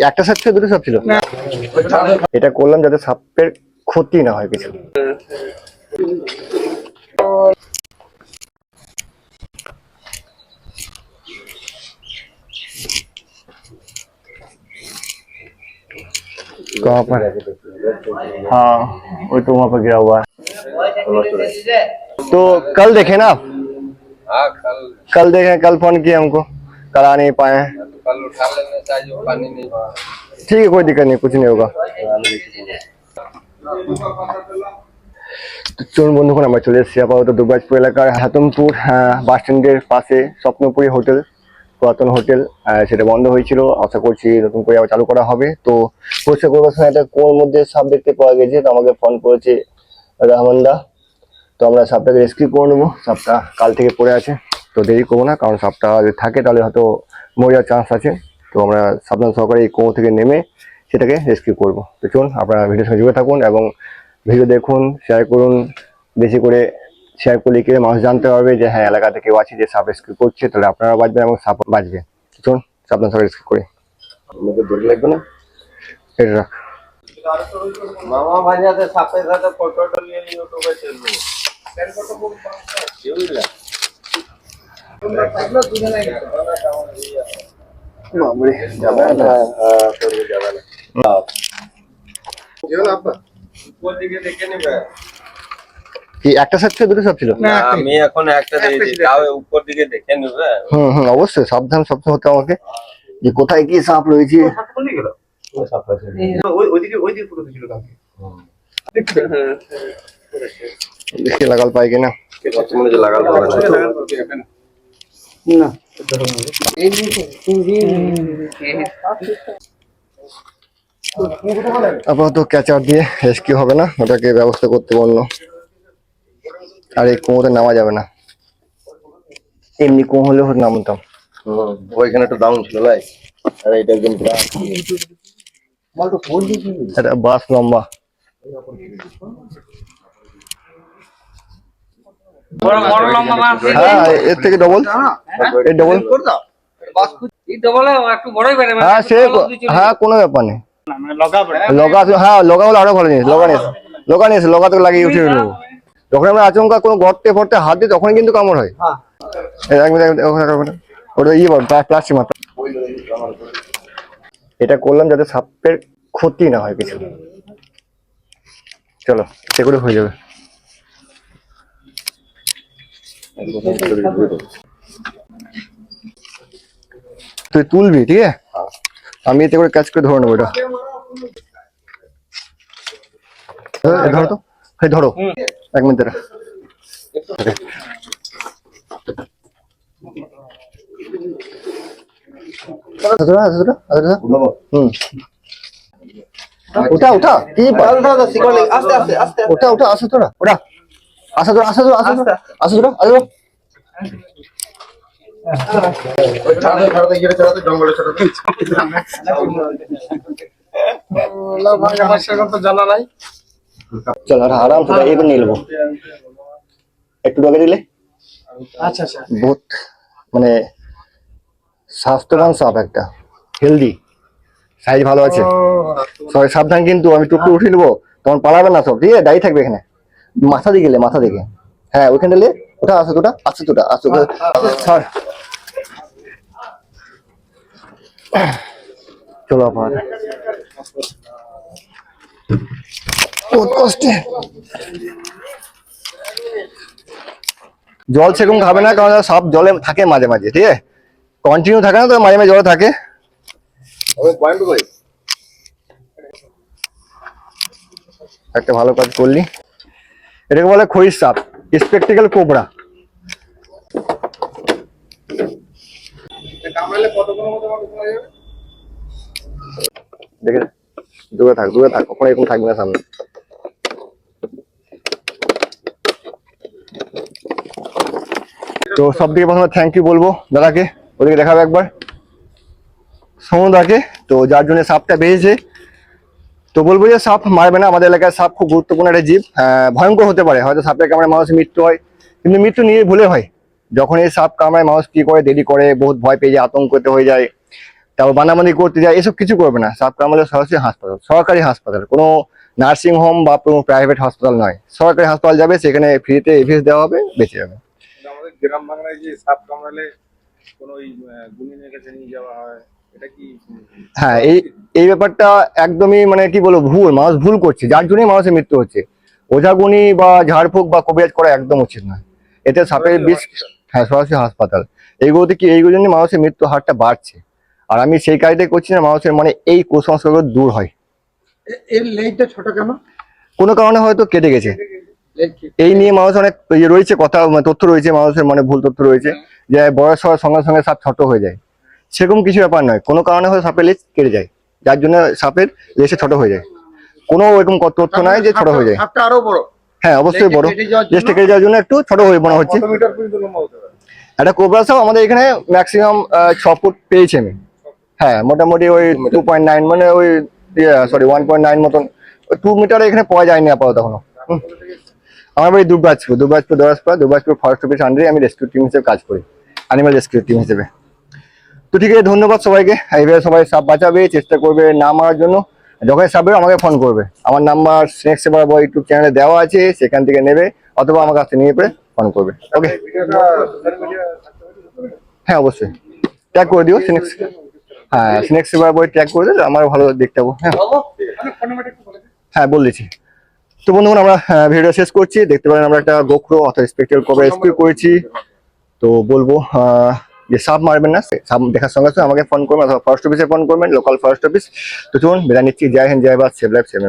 একটা সাপ ছিল দুটো সাপ ছিল এটা করলাম যাতে সাপের ক্ষতি না হয় কিছু कहाँ पर हाँ वो तो वहाँ पर गिरा हुआ है तो कल देखे ना आप हाँ कल कल देखे कल फोन किए हमको कल आ नहीं पाए हैं तो कल उठा लेना चाहिए पानी नहीं हुआ ठीक है कोई दिक्कत नहीं कुछ नहीं होगा তো চলুন বন্ধুগণ আমরা চলে এসেছি আপাতত দুর্গাজপুর এলাকার হাতমপুর আহ, বাস স্ট্যান্ডের পাশে স্বপ্নপুরী হোটেল পুরাতন হোটেল আহ, সেটা বন্ধ হয়েছিল আশা করছি নতুন করে আবার চালু করা হবে তো পরিষ্কার করবার সময় একটা কোর মধ্যে সাপ দেখতে পাওয়া গেছে তো আমাকে ফোন করেছে রহমানদা তো আমরা সাপটাকে রেস্কিউ করে নেবো সাপটা কাল থেকে পড়ে আছে তো দেরি করব না কারণ সাপটা যদি থাকে তাহলে হয়তো মরে যাওয়ার চান্স আছে। তো আমরা সাবধান সহকারে এই কুয়ো থেকে নেমে সেটাকে রেস্কিউ করব। তো চলুন আপনারা ভিডিওর সঙ্গে যুক্ত থাকুন এবং ভিডিও দেখুন শেয়ার করুন বেশি করে শেয়ার করলে কি মানুষ জানতে পারবে যে হ্যাঁ এলাকাতে কেউ আছে যে সাপ রেস্কিউ করছে তাহলে আপনারা বাঁচবেন এবং সাপ বাঁচবে। চলুন সাবধান সহকারে রেস্কিউ করি। আমাদের দড়ি লাগবে না? এটা রাখ। মামা ভাইজাতে সাপের সাথে ফটো নিয়ে ইউটিউবে চলবে বুঝলে বাবরে যাবে না উপর দিকে দেখে নেবে কি একটা সাপ ছিল দুটো সাপ ছিল? না, আমি এখন একটা দিয়েছি তাও উপর দিকে দেখে নেবে। হুম হুম অবশ্যই সাবধান সবসময় হতে আমাকে। যে কোথায় কি সাপ রয়েছে? দেখি লাগাল পাই কিনা। মনে আপাতত ক্যাচার দিয়ে রেস্কিউ হবে না? ওটাকে ব্যবস্থা করতে বলল। আর এই কুয়োতে নামা যাবে না। এমনি কুয়ো হলে হয়তো নামতাম। ওইখানে একটু ডাউন ছিল লাই। আর এটা একদম এটা বাস লম্বা বড় বড় লম্বা মাছ হ্যাঁ এর থেকে ডবল এর একটু বড়ই বেড়ে হ্যাঁ সে হ্যাঁ কোনো ব্যাপার নেই। লগা হ্যাঁ লগা হলে আরও ভালো জিনিস লগা নিস। লগা নিস লগা তো লাগিয়ে উঠে নেব যখন আমরা আচমকা কোনো গর্তে ফর্তে হাত দিই তখনই কিন্তু কামড় হয়। ওটা ইয়ে প্লাস্টিক মাত্র। এটা করলাম যাতে সাপের ক্ষতি না হয় কিছু। চলো সে করে হয়ে যাবে। তুই তুলবি ঠিক আছে? আমি এতে করে কাজ করে ধরে নেব এটা। এ, ধরো তো। এই ধরো। এক মিনিট এটা আচ্ছা, ধরো, আচ্ছা, ধরো, আচ্ছা, ধরো। হুম। উঠা উঠা। কি পা- ওটা ওটা আসো তোরা ওটা আসা তো আসা তো আসা তো আসা তো আসা তো করে নেব। একটু আগে দিলে? বহুত মানে স্বাস্থ্যবান সাপ একটা। হেলদি সাইজ ভালো আছে। সবাই সাবধান কিন্তু আমি টুকটু উঠে নেব। তখন পালাবে না সব। ঠিক আছে দায়ী থাকবে এখানে। মাথা দিকে মাথা দিকে। হ্যাঁ ওইখানে ওটা আসো তোটা আসো তোটা আসো ছাড়। চলো আবার। জল সেরকম খাবে না, কারণ সব জলে থাকে মাঝে মাঝে, ঠিক আছে? কন্টিনিউ থাকে না তো মাঝে মাঝে জলে থাকে। একটা ভালো কাজ করলি। এটাকে বলে খড়ির সাপ স্পেকটিক্যাল কোবরা দেখে নে। দূরে থাক দূরে থাক কখনো এরকম থাকবে না সামনে তো সব থেকে প্রথমে থ্যাংক ইউ বলব দাদাকে ওদেরকে দেখাবে একবার সমুদাকে তো যার জন্য সাপটা বেরিয়েছে তো বলব যে সাপ মারবে না, আমাদের এলাকায় সাপ খুব গুরুত্বপূর্ণ একটা জীব। ভয়ঙ্কর হতে পারে, হয়তো সাপের কামড়ে মানুষের মৃত্যু হয়, কিন্তু মৃত্যু নিয়ে ভুলে হয়। যখন এই সাপ কামড়ায় মানুষ কি করে, দেরি করে, বহুত ভয় পেয়ে যায়, আতঙ্কতে হয়ে যায়, তারপর বানাবানি করতে যায়, এসব কিছু করবে না। সাপ কামড়ালে সরাসরি হাসপাতাল, সরকারি হাসপাতাল, কোনো নার্সিং হোম বা কোনো প্রাইভেট হাসপাতাল নয়। সরকারি হাসপাতাল যাবে, সেখানে ফ্রিতে এভিস দেওয়া হবে, বেঁচে যাবে। গ্রাম বাংলায় যে সাপ কামড়ালে কোনো কাছে নিয়ে যাওয়া হয় হ্যাঁ এই এই ব্যাপারটা একদমই মানে কি বলব ভুল মানুষ ভুল করছে যার জন্যই মানুষের মৃত্যু হচ্ছে। ওঝাগুনি বা ঝাড়ফুঁক বা কবিরাজ করা একদম উচিত নয়। এতে সাপের বিষ হ্যাঁ সরাসরি হাসপাতাল। এইগুলোতে কি এইগুলো জন্য মানুষের মৃত্যু হারটা বাড়ছে। আর আমি সেই কাজটাই করছি না মানুষের মানে এই কুসংস্কারগুলো দূর হয়। এর লেজটা ছোট কেন? কোনো কারণে হয়তো কেটে গেছে। এই নিয়ে মানুষ অনেক ইয়ে রয়েছে কথা তথ্য রয়েছে মানুষের মানে ভুল তথ্য রয়েছে। যে বয়স হওয়ার সঙ্গে সঙ্গে সাপ ছোট হয়ে যায়। সেরকম কিছু ব্যাপার নয়। কোনো কারণে হয়তো সাপের লেজ কেটে যায়। যার জন্য সাপের লেজটা ছোট হয়ে যায়। কোনো এরকম তথ্য নাই যে ছোট হয়ে যায়। আরও বড়। হ্যাঁ অবশ্যই বড়। লেজটা কেটে যাওয়ার জন্য একটু ছোট হয়ে মনে হচ্ছে। একটা কোবরা সাপ আমাদের এখানে ম্যাক্সিমাম ছ ফুট পেয়েছি আমি। হ্যাঁ মোটামুটি ওই টু পয়েন্ট নাইন মানে ওই সরি ওয়ান পয়েন্ট নাইন মতন। টু মিটার এখানে পাওয়া যায়নি আপাতত এখনও। আমার বাড়ি দুর্গাজপুর। দুর্গাজপুর দরাজপুর দুর্গাজপুর ফরেস্ট অফিস আন্ডারে আমি রেস্কিউ টিম হিসেবে কাজ করি। অ্যানিমাল রেস্কিউ টিম হিসেবে। তো ঠিক আছে, ধন্যবাদ সবাইকে। এইভাবে সবাই সাপ বাঁচাবে, চেষ্টা করবে না মারার জন্য। যখন সাপ বেরো আমাকে ফোন করবে। আমার নাম্বার স্নেক সেবার বয় ইউটিউব চ্যানেলে দেওয়া আছে, সেখান থেকে নেবে, অথবা আমার কাছ নিয়ে পরে ফোন করবে। ওকে হ্যাঁ অবশ্যই। ট্যাগ করে দিও স্নেক্স হ্যাঁ স্নেক্স সেবার বই ট্যাগ করে দিলে আমার ভালো দেখতে পাবো। হ্যাঁ। হ্যাঁ বল দিচ্ছি। তো বন্ধুগণ, আমরা ভিডিও শেষ করছি। দেখতে পারেন, আমরা একটা গোখরো অর্থাৎ স্পেকটেল কবে রেস্কিউ করেছি। তো বলব যে সাপ মারবেন না সাপ দেখার সঙ্গে সঙ্গে আমাকে ফোন করবেন অথবা ফরেস্ট অফিসে ফোন করবেন লোকাল ফরেস্ট অফিস তো চলুন বেড়া নিচ্ছি। জয় হিন্দ, জয় বাদ সেভ লাইফ, সেভ